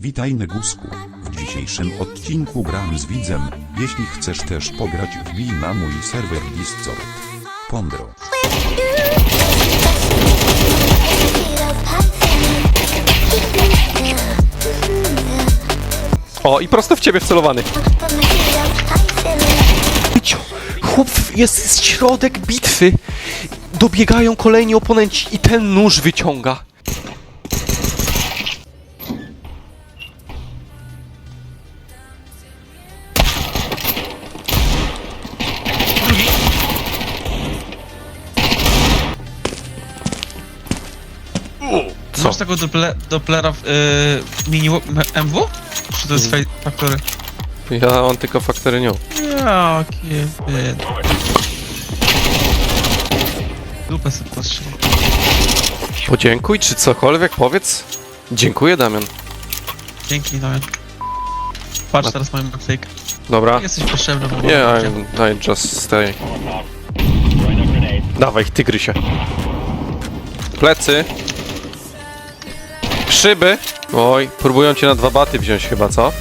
Witaj Negusku. W dzisiejszym odcinku gram z widzem. Jeśli chcesz też pograć wbij na mój serwer Discord. Pondro. O, i prosto w ciebie wcelowany. Cio, Chłop jest środek bitwy. Dobiegają kolejni oponenci i ten nóż wyciąga. Co? Masz taką dople, doplera w y, mini MW? Czy to jest Mm. mm. faktory? Ja mam tylko faktory nią. Jakie byd. Dupę sobie postrzelę. Podziękuj, czy cokolwiek, powiedz. Dziękuję, Damian. Dzięki, Damian. Patrz teraz moją naklejkę. Dobra. Jesteś potrzebny w Nie, momencie. I, I just stay. Dawaj, tygrysie. Plecy. Szyby. Oj, próbują cię na dwa baty wziąć chyba, co?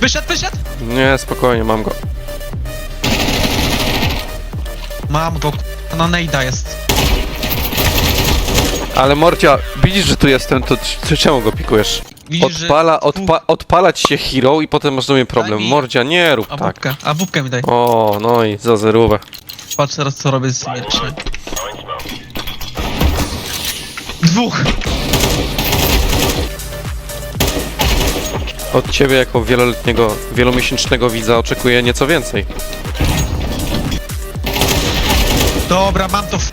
Wyszedł, wyszedł! Nie, spokojnie, mam go. Mam go, k***a, na nejda jest. Ale Morcia, widzisz, że tu jestem, to c- czemu go pikujesz? Widzisz, Odpala, że... odpa odpalać się hero i potem masz do mnie problem. mi- Mordzia, nie rób A tak. a bubkę mi daj. O, no i za zerówę. Patrz teraz co robię z ręcznymi. Dwóch! Od ciebie jako wieloletniego, wielomiesięcznego widza oczekuję nieco więcej. Dobra, mam to w...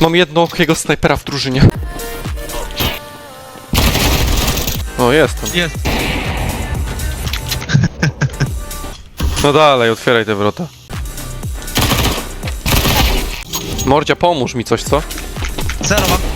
Mam jednookiego snajpera w drużynie. O, jestem. Jest. No dalej, otwieraj te wrota. Mordzia, pomóż mi coś, co? Zero mam.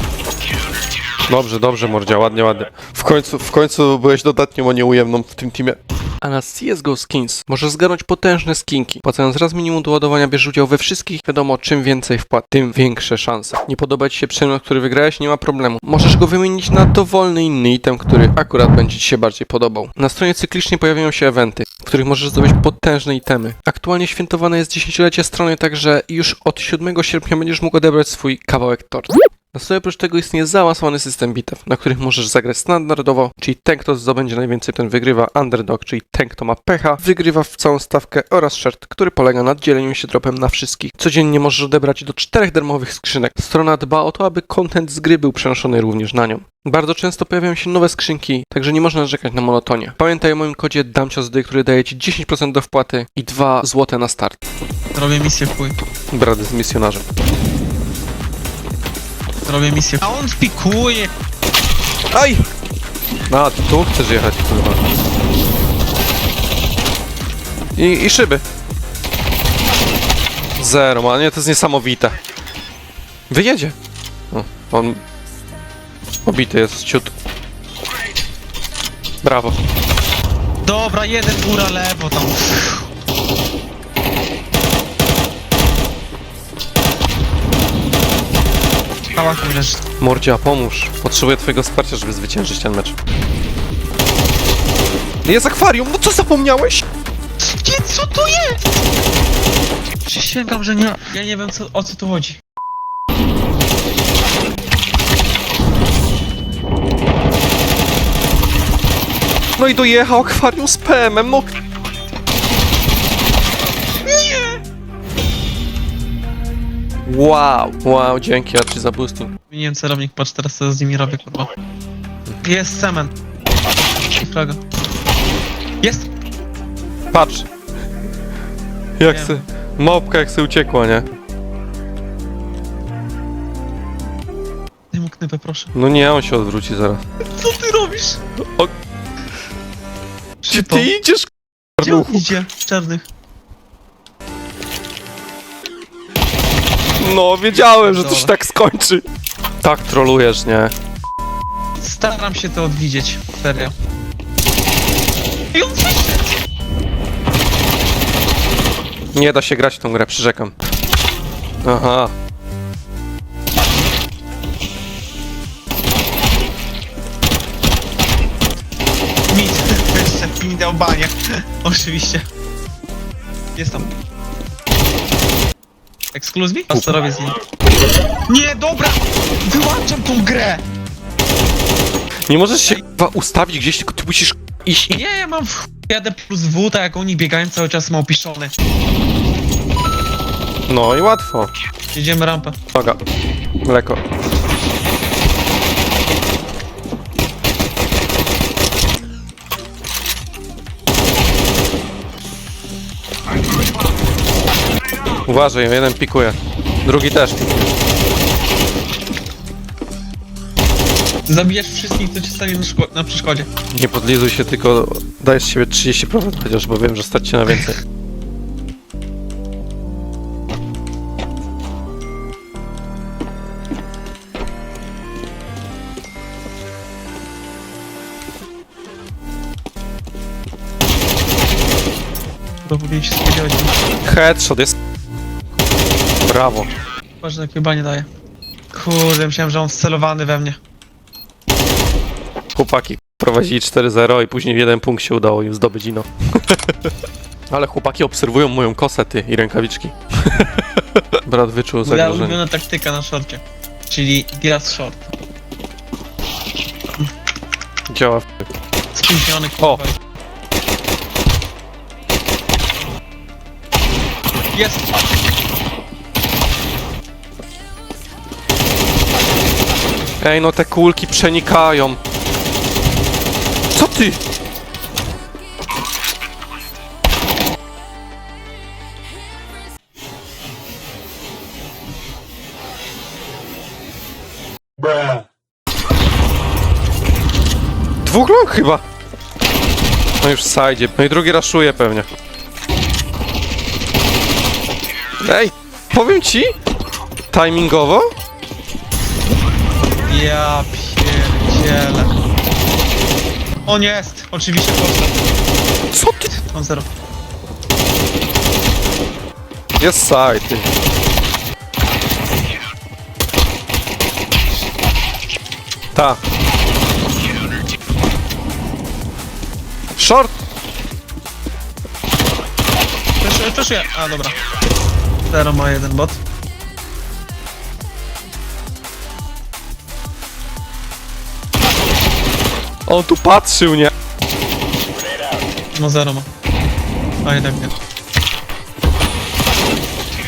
Dobrze, dobrze, Mordzia, ładnie, ładnie. W końcu, w końcu byłeś dodatnią, a nie ujemną w tym teamie. A na CSGO Skins możesz zgarnąć potężne skinki. Płacąc raz minimum do ładowania bierz udział we wszystkich. Wiadomo, czym więcej wpłat, tym większe szanse. Nie podoba Ci się przedmiot, który wygrałeś? Nie ma problemu. Możesz go wymienić na dowolny inny item, który akurat będzie Ci się bardziej podobał. Na stronie cyklicznie pojawiają się eventy, w których możesz zdobyć potężne itemy. Aktualnie świętowane jest dziesięciolecie strony, także już od 7 sierpnia będziesz mógł odebrać swój kawałek tortu. Na stole oprócz tego istnieje zaawansowany system bitew, na których możesz zagrać standardowo, czyli ten, kto zdobędzie najwięcej, ten wygrywa, underdog, czyli ten, kto ma pecha, wygrywa w całą stawkę oraz short, który polega na dzieleniu się dropem na wszystkich. Codziennie możesz odebrać do czterech darmowych skrzynek. Strona dba o to, aby content z gry był przenoszony również na nią. Bardzo często pojawiają się nowe skrzynki, także nie można narzekać na monotonię. Pamiętaj o moim kodzie DAMCIOSDY, który daje Ci 10% do wpłaty i 2 zł na start. Robię misję w chuj. Brady z misjonarzem. Robię misję. A on pikuje! Aj! A, ty tu chcesz jechać, kurwa. I, I szyby. Zero, ma nie, to jest niesamowite. Wyjedzie. O, on... Obity jest ciut. Brawo. Dobra, jeden góra lewo tam. Kałach mi leży. Mordzia, pomóż. Potrzebuję twojego wsparcia, żeby zwyciężyć ten mecz. Jest akwarium, no co zapomniałeś? Gdzie, co to jest? Przysięgam, że nie. Ja nie wiem co, o co tu chodzi. No i dojechał akwarium z PM-em, no... Wow, wow, dzięki Archie za boosting. Zmieniłem celownik, patrz teraz co z nimi robię, kurwa. Jest cement. I flaga. Jest! Patrz. Jak Wiem. se... Mopka jak se uciekła, nie? Daj mu knypę, proszę. No nie, on się odwróci zaraz. Co ty robisz? O- Gdzie Gdzie ty idziesz, Gdzie on idzie? Czarnych. No, wiedziałem, że to się tak skończy. Tak trolujesz, nie? Staram się to odwidzieć, serio. Nie da się grać w tą grę, przyrzekam. Aha. Mit wyszedł i mi dał banie. Oczywiście. Jest tam. Exclusive? Pastorowie z nim. Nie, dobra! Wyłączam tą grę! Nie możesz się k***wa, ustawić gdzieś, tylko ty musisz iść i... Nie, ja mam w jadę plus W, tak jak oni biegają cały czas małpiszony. No i łatwo. Jedziemy rampę. Noga. Mleko. Uważaj, jeden pikuje. Drugi też. Zabijesz wszystkich, co ci stanie na, szko- na przeszkodzie. Nie podlizuj się, tylko dajesz z siebie 30% chociaż, bo wiem, że stać się na więcej. Bo powinien się spodziewać. Headshot jest... Brawo. Ważne, jak mi banie daje. Kurde, myślałem, że on wcelowany we mnie. Chłopaki prowadzili 4-0 i później w jeden punkt się udało im zdobyć ino. Ale chłopaki obserwują moją kosę, ty, i rękawiczki. Brat wyczuł Moja zagrożenie. ulubiona taktyka na szorcie. Czyli Diaz Short. Działa. Spóźniony O. kurwa. Jest! Ej, no te kulki przenikają. Co ty? Dwóch long chyba. No już sajdzie. No i drugi raszuje pewnie. Ej, powiem ci, timingowo Ja pierdzielę. On jest! Oczywiście postać. Co ty? On zero. Jest side. ty. Ta. Short! Też, też ja. A, dobra. Zero ma jeden bot. On tu patrzył, nie? No zero ma. A jednak nie.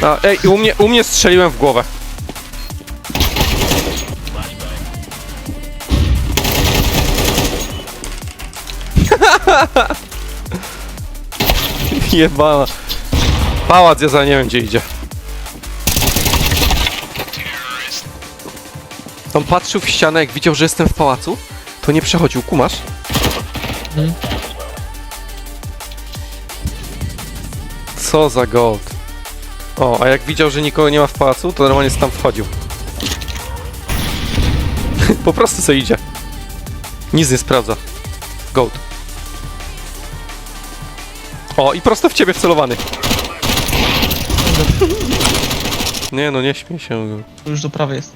A, ej, u mnie, u mnie strzeliłem w głowę. Jebana. Pałac, ja za nie wiem gdzie idzie. On patrzył w ścianę, jak widział, że jestem w pałacu, to nie przechodził, kumasz? Mhm. Co za gold. O, a jak widział, że nikogo nie ma w pałacu, to normalnie tam wchodził. po prostu se idzie. Nic nie sprawdza. Gold. O, i prosto w ciebie wcelowany. Nie no, nie śmiej się. To już do prawej jest.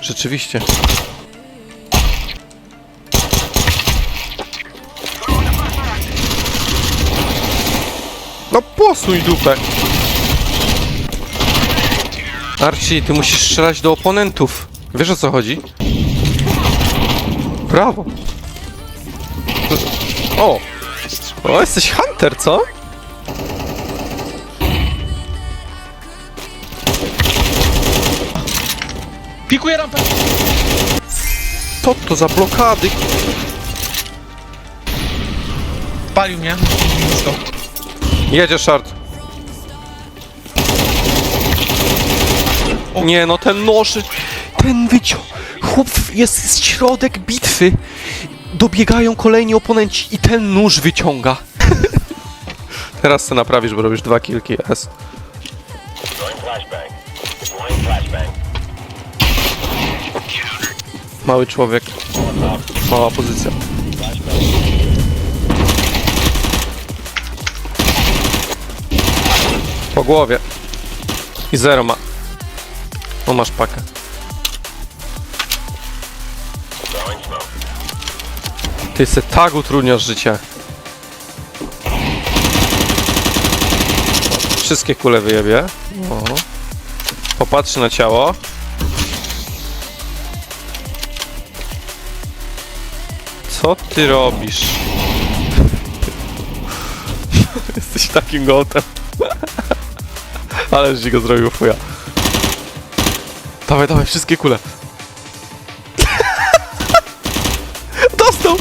Rzeczywiście. Posuń dupę. Archie, ty musisz strzelać do oponentów. Wiesz o co chodzi? Brawo. O! O, jesteś hunter, co? Pikuje rampę! Co to za blokady? Palił mnie. Blisko. Jedzie short. Nie no, ten noż, ten wyciąg... Chłop, jest środek bitwy. Dobiegają kolejni oponenci i ten nóż wyciąga. Teraz to naprawisz, bo robisz dwa kilki S. Mały człowiek. Mała pozycja. Głowie. I zero ma. O, masz pakę. Ty se tak utrudniasz życie. Wszystkie kule wyjebie. O. Popatrzy na ciało. Co ty robisz? Jesteś takim gotem. Ale ci go zrobił fuja. Dawaj, dawaj, wszystkie kule. Dostał!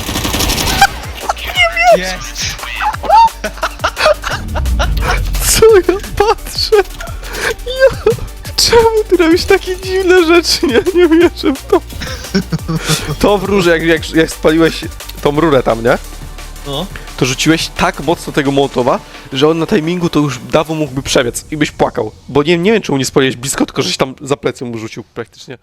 Jest! Co ja patrzę? Ja... Czemu ty robisz takie dziwne rzeczy? Ja nie wierzę w to. To w rurze, jak, jak, jak spaliłeś tą rurę tam, nie? No. To rzuciłeś tak mocno tego Mołotowa, że on na timingu to już dawno mógłby przebiec i byś płakał. Bo nie, nie wiem, czemu nie spaliłeś blisko, tylko żeś tam za plecem mu rzucił praktycznie.